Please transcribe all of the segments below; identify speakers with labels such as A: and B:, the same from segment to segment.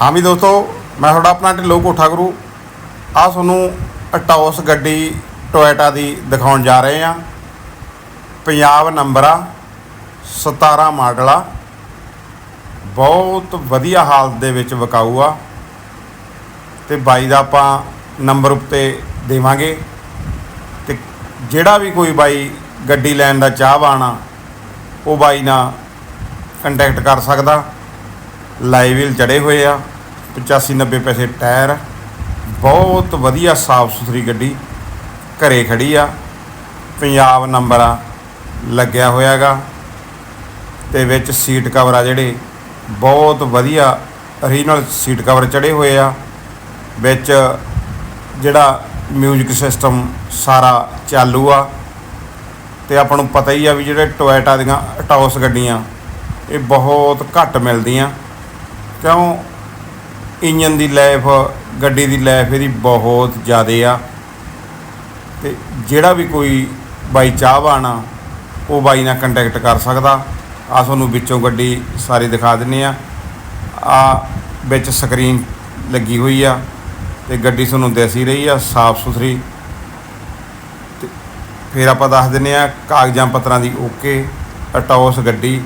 A: ਹਾਂ ਵੀ ਦੋਸਤੋ, ਮੈਂ ਤੁਹਾਡਾ ਆਪਣਾ ਢਿੱਲੋਂ ਕੋਠਾ ਗੁਰੂ। ਆ ਤੁਹਾਨੂੰ ਟੌਸ ਗੱਡੀ ਟੋਇਟਾ ਦੀ ਦਿਖਾਉਣ ਜਾ ਰਹੇ ਆ ਪੰਜਾਬ ਨੰਬਰ ਆ 17 ਮਾਡਲ ਆ। ਬਹੁਤ ਵਧੀਆ ਹਾਲਤ ਦੇ ਵਿੱਚ ਵਿਕਾਊ ਆ। ਤੇ ਬਾਈ ਦਾ ਆਪਾਂ ਨੰਬਰ ਉੱਤੇ ਦੇਵਾਂਗੇ। ਤੇ ਜਿਹੜਾ ਵੀ ਕੋਈ ਬਾਈ ਗੱਡੀ ਲੈਣ ਦਾ ਚਾਹਵਾਨ ਆ, ਉਹ ਬਾਈ ਨਾਲ ਕੰਟੈਕਟ ਕਰ ਸਕਦਾ। ਲਾਈਵ ਵੀਲ ਚੜੇ ਹੋਏ ਆ 85 90 ਪੈਸੇ ਟਾਇਰ, ਬਹੁਤ ਵਧੀਆ ਸਾਫ਼ ਸੁਥਰੀ ਗੱਡੀ ਘਰੇ ਖੜੀ ਆ, ਪੰਜਾਬ ਨੰਬਰ ਆ, ਲੱਗਿਆ ਹੋਇਆਗਾ ਤੇ ਵਿੱਚ ਸੀਟ ਕਵਰ ਆ ਜਿਹੜੇ, ਬਹੁਤ ਵਧੀਆ ਓਰੀਜਨਲ ਸੀਟ ਕਵਰ ਚੜੇ ਹੋਏ ਆ, ਵਿੱਚ ਜਿਹੜਾ ਮਿਊਜ਼ਿਕ ਸਿਸਟਮ ਸਾਰਾ ਚਾਲੂ ਆ, ਤੇ ਆਪਾਂ ਨੂੰ ਪਤਾ ਹੀ ਆ ਵੀ ਜਿਹੜੇ ਟੋਇਟਾ ਦੀਆਂ ਟੌਸ ਗੱਡੀਆਂ, ਇਹ ਬਹੁਤ ਘੱਟ ਮਿਲਦੀਆਂ। ਕਿਉਂ ਇੰਜਨ ਦੀ ਲਾਈਫ, ਗੱਡੀ ਦੀ ਲਾਈਫ ਇਹਦੀ ਬਹੁਤ ਜ਼ਿਆਦਾ ਆ। ਤੇ ਜਿਹੜਾ ਵੀ ਕੋਈ ਬਾਈ ਚਾਹਵਾਨ ਆ, ਉਹ ਬਾਈ ਨਾਲ ਕੰਟੈਕਟ ਕਰ ਸਕਦਾ। ਆ ਤੁਹਾਨੂੰ ਵਿੱਚੋਂ ਗੱਡੀ ਸਾਰੀ ਦਿਖਾ ਦਿੰਨੇ ਆ। ਆ ਵਿੱਚ ਸਕਰੀਨ ਲੱਗੀ ਹੋਈ ਆ ਤੇ ਗੱਡੀ ਤੁਹਾਨੂੰ ਦਿਸ ਹੀ ਰਹੀ ਆ, ਸਾਫ਼ ਸੁਥਰੀ। ਤੇ ਫਿਰ ਆਪਾਂ ਦੱਸ ਦਿੰਨੇ ਆ, ਕਾਗਜ਼ਾਂ ਪੱਤਰਾਂ ਦੀ ਓਕੇ ਅਟੌਸ ਗੱਡੀ।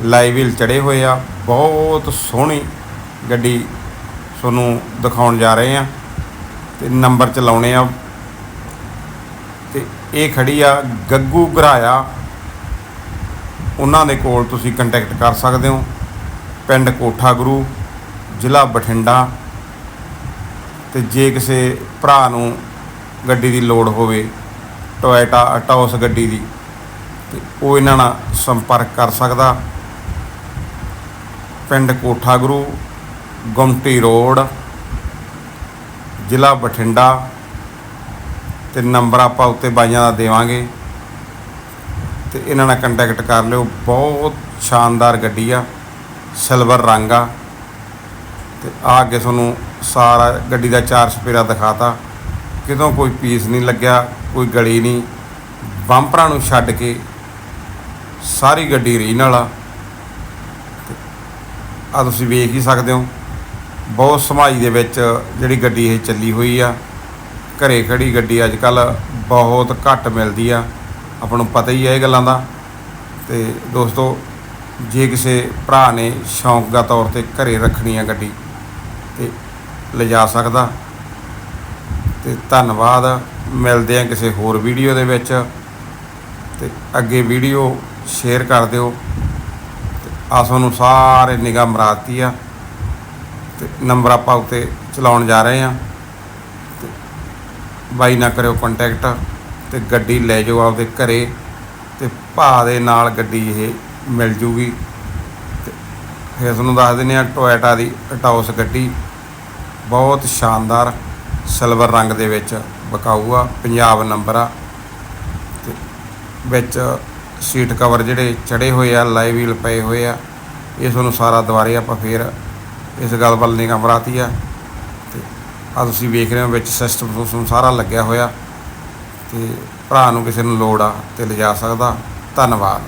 A: ਲਾਈਵ ਵੀਲ ਚੜੇ ਹੋਏ ਆ। ਬਹੁਤ ਸੋਹਣੀ ਗੱਡੀ ਤੁਹਾਨੂੰ ਦਿਖਾਉਣ ਜਾ ਰਹੇ ਆ। ਤੇ ਨੰਬਰ ਚਲਾਉਣੇ ਆ। ਤੇ ਇਹ ਖੜੀ ਆ ਗੱਗੂ ਘਰਾਇਆ। ਉਹਨਾਂ ਦੇ ਕੋਲ ਤੁਸੀਂ ਕੰਟੈਕਟ ਕਰ ਸਕਦੇ ਹੋ। ਪਿੰਡ ਕੋਠਾ ਗੁਰੂ, ਜ਼ਿਲ੍ਹਾ ਬਠਿੰਡਾ। ਤੇ ਜੇ ਕਿਸੇ ਭਰਾ ਨੂੰ ਗੱਡੀ ਦੀ ਲੋੜ ਹੋਵੇ, ਟੋਇਟਾ ਅਟਾਉਸ ਗੱਡੀ ਦੀ, ਤੇ ਉਹ ਇਹਨਾਂ ਨਾਲ ਸੰਪਰਕ ਕਰ ਸਕਦਾ। ਪਿੰਡ ਕੋਠਾ ਗੁਰੂ ਗੁਮਟੀ ਰੋਡ, ਜ਼ਿਲ੍ਹਾ ਬਠਿੰਡਾ, ਤੇ ਨੰਬਰ ਆਪਾਂ ਉੱਤੇ ਬਾਈਆਂ ਦਾ ਦੇਵਾਂਗੇ। ਤੇ ਇਹਨਾਂ ਨਾਲ ਕੰਟੈਕਟ ਕਰ ਲਿਓ। ਬਹੁਤ ਸ਼ਾਨਦਾਰ ਗੱਡੀ ਆ, ਸਿਲਵਰ ਰੰਗ ਆ। ਤੇ ਆ ਕੇ ਤੁਹਾਨੂੰ ਸਾਰਾ ਗੱਡੀ ਦਾ ਚਾਰ ਸਪੇਰਾ ਦਿਖਾਤਾ। ਕਿਤੋਂ ਕੋਈ ਪੀਸ ਨਹੀਂ ਲੱਗਿਆ, ਕੋਈ ਗਲੀ ਨਹੀਂ। ਬੰਪਰਾਂ ਨੂੰ ਛੱਡ ਕੇ ਸਾਰੀ ਗੱਡੀ ਰੀਜਨਲ ਆ। ਆ ਤੁਸੀਂ ਵੇਖ ਹੀ ਸਕਦੇ ਹੋ। ਬਹੁਤ ਸਮਾਈ ਦੇ ਵਿੱਚ ਜਿਹੜੀ ਗੱਡੀ ਇਹ ਚੱਲੀ ਹੋਈ ਆ। ਘਰੇ ਖੜੀ ਗੱਡੀ ਅੱਜ ਕੱਲ ਬਹੁਤ ਘੱਟ ਮਿਲਦੀ ਆ। ਆਪਾਂ ਨੂੰ ਪਤਾ ਹੀ ਹੈ ਇਹ ਗੱਲਾਂ ਦਾ। ਤੇ ਦੋਸਤੋ, ਜੇ ਕਿਸੇ ਭਰਾ ਨੇ ਸ਼ੌਂਕ ਦਾ ਤੌਰ ਤੇ ਘਰੇ ਰੱਖਣੀ ਆ ਗੱਡੀ, ਤੇ ਲਿਜਾ ਸਕਦਾ। ਤੇ ਧੰਨਵਾਦ। ਮਿਲਦੇ ਆ ਕਿਸੇ ਹੋਰ ਵੀਡੀਓ ਦੇ ਵਿੱਚ। ਤੇ ਅੱਗੇ ਵੀਡੀਓ ਸ਼ੇਅਰ ਕਰ ਦਿਓ। ਆ ਤੁਹਾਨੂੰ ਸਾਰੇ ਨਿਗਾਹ ਮਰਾਤੀ ਆ ਤੇ ਨੰਬਰ ਆਪਾਂ ਉੱਤੇ ਚਲਾਉਣ ਜਾ ਰਹੇ ਆ। ਤੇ ਬਾਈ ਨਾ ਕਰਿਓ ਕੰਟੈਕਟ ਤੇ ਗੱਡੀ ਲੈ ਜਾਓ ਆਪਦੇ ਘਰੇ ਤੇ ਭਾ ਦੇ ਨਾਲ ਗੱਡੀ ਇਹ ਮਿਲ ਜੂਗੀ। ਤੇ ਫਿਰ ਤੁਹਾਨੂੰ ਦੱਸ ਦਿੰਦੇ ਆ ਟੋਇਟਾ ਦੀ ਟੌਸ ਗੱਡੀ ਬਹੁਤ ਸ਼ਾਨਦਾਰ ਸਿਲਵਰ ਰੰਗ ਦੇ ਵਿੱਚ ਬਕਾਊ ਆ, ਪੰਜਾਬ ਨੰਬਰ ਆ। ਤੇ ਵਿੱਚ ਸੀਟ ਕਵਰ ਜਿਹੜੇ ਚੜੇ ਹੋਏ ਆ, ਲਾਈਵ ਵੀਲ ਪਏ ਹੋਏ ਆ, ਇਹ ਤੁਹਾਨੂੰ ਸਾਰਾ ਦੁਬਾਰੇ ਆਪਾਂ ਫੇਰ ਇਸ ਗੱਲ ਵੱਲ ਨਿਗਾਹ ਮਰਾਤੀ ਆ। ਤੇ ਆ ਤੁਸੀਂ ਵੇਖ ਰਹੇ ਹੋ ਵਿੱਚ ਸਿਸਟਮ ਤੁਹਾਨੂੰ ਸਾਰਾ ਲੱਗਿਆ ਹੋਇਆ। ਤੇ ਭਰਾ ਨੂੰ ਕਿਸੇ ਨੂੰ ਲੋੜ ਆ ਤੇ ਲਿਜਾ ਸਕਦਾ। ਧੰਨਵਾਦ।